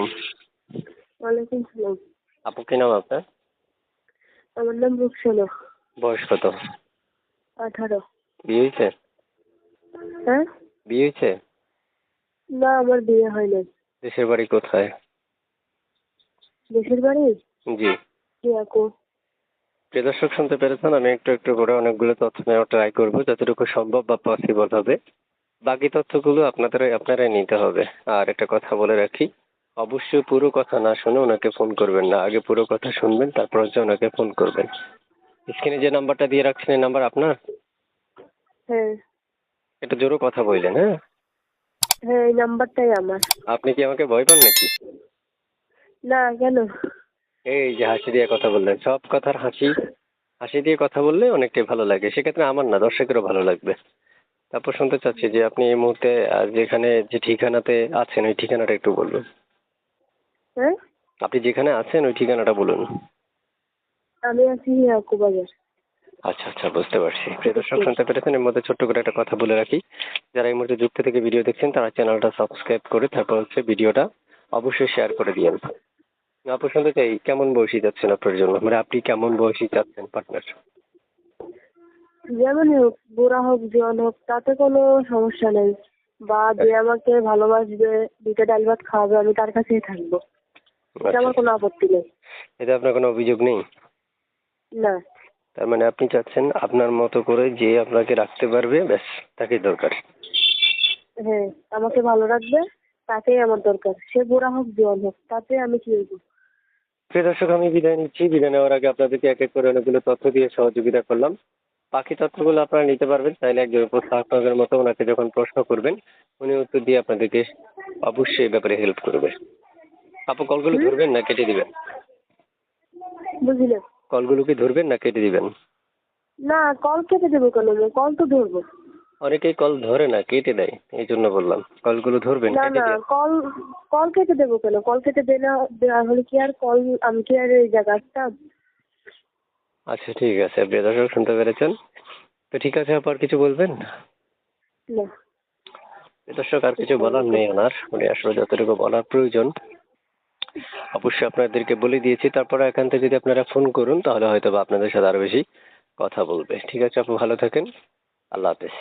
আলাইকুম। ওয়ালাইকুম সালাম। আপু কি নাম আপনার? আমার নাম রুকসানা। বয়স কত? আঠারো। বিয়ে হয়েছে? হ্যাঁ? বিয়ে হয়েছে? না আমার বিয়ে হয় নাই। দেশের বাড়ি কোথায়? দেশের বাড়ি? জি। ইয়াকো প্রিয় দর্শক শুনতে পেরেছেন? আমি একটু একটু করে অনেকগুলো তথ্য নেওয়ার ট্রাই করব যতটুকু সম্ভব বা পসিবল হবে। বাকি তথ্যগুলো আপনাদের আপনারাই নিতে হবে। আর একটা কথা বলে রাখি অবশ্যই পুরো কথা না শুনে ওনাকে ফোন করবেন না। আগে পুরো কথা শুনবেন তারপর হচ্ছে ওনাকে ফোন করবেন। স্ক্রিনে যে নাম্বারটা দিয়ে রাখছেন এই নাম্বার আপনার? হ্যাঁ। একটু জোরে কথা বললেন হ্যাঁ? হ্যাঁ এই নাম্বারটাই আমার। আপনি কি আমাকে ভয় পান নাকি? না কেন? এই যে হাসি দিয়ে কথা বললেন সব কথার হাসি হাসি দিয়ে কথা বললে অনেকটাই ভালো লাগে। সেক্ষেত্রে আমার না দর্শকেরও ভালো লাগবে। তারপর শুনতে চাচ্ছি যে আপনি এই মুহূর্তে যেখানে যে ঠিকানাতে আছেন ওই ঠিকানাটা একটু বলুন। হ্যাঁ? আপনি যেখানে আছেন ওই ঠিকানাটা বলুন। আমি আছি ইয়াকো বাজার আচ্ছা আচ্ছা বুঝতে পারছি। প্রিয় দর্শক শুনতে পেরেছেন? এর মধ্যে ছোট্ট করে একটা কথা বলে রাখি। যারা এই মুহূর্তে যুক্ত থেকে ভিডিও দেখছেন তারা চ্যানেলটা সাবস্ক্রাইব করে তারপর হচ্ছে ভিডিওটা অবশ্যই শেয়ার করে দিয়েন। আপু শুনতে চাই কেমন বয়সী যাচ্ছেন আপনার জন্য? মানে আপনি কেমন বয়সী চাচ্ছেন পার্টনার যেমনই হোক বুড়া হোক জোয়ান হোক তাতে কোনো সমস্যা নেই। বা যে আমাকে ভালোবাসবে দুটো ডাল ভাত খাওয়াবে আমি তার কাছেই থাকব। এটা আমার কোনো আপত্তি নেই। এতে আপনার কোনো অভিযোগ নেই? না। তার মানে আপনি চাচ্ছেন আপনার মতো করে যে আপনাকে রাখতে পারবে ব্যাস তাকেই দরকার। হ্যাঁ আমাকে ভালো রাখবে তাকেই আমার দরকার। সে বুড়া হোক জোয়ান হোক তাতে আমি কি করব প্রিয় দর্শক আমি বিদায় নিচ্ছি। বিদায় নেওয়ার আগে আপনাদেরকে এক এক করে অনেকগুলো তথ্য দিয়ে সহযোগিতা করলাম। বাকি তথ্যগুলো আপনারা নিতে পারবেন। চাইলে একজন উপস্থাপকের মতো ওনাকে যখন প্রশ্ন করবেন উনি উত্তর দিয়ে আপনাদেরকে অবশ্যই ব্যাপারে হেল্প করবে। আপু কলগুলো ধরবেন না কেটে দিবেন? বুঝলে। কলগুলো কি ধরবেন না কেটে দিবেন? না কল কেটে দেবো কেন কল তো ধরবো। অনেকেই কল ধরে না কেটে দেয় এই জন্য বললাম। কলগুলো ধরবেন না না কল কল কেটে দেবো কেন? কল কেটে দেনা দেওয়া হলে কি আর কল আমি কি আর এই জায়গা আসতাম? আচ্ছা ঠিক আছে প্রিয় দর্শক শুনতে পেরেছেন? তো ঠিক আছে আপু আর কিছু বলবেন? না। দর্শক আর কিছু বলার নেই ওনার। উনি আসলে যতটুকু বলার প্রয়োজন অবশ্যই আপনাদেরকে বলে দিয়েছি। তারপরে এখান থেকে যদি আপনারা ফোন করুন, তাহলে হয়তো বা আপনাদের সাথে আরও বেশি কথা বলবে। ঠিক আছে আপু ভালো থাকেন। আল্লাহ হাফেজ।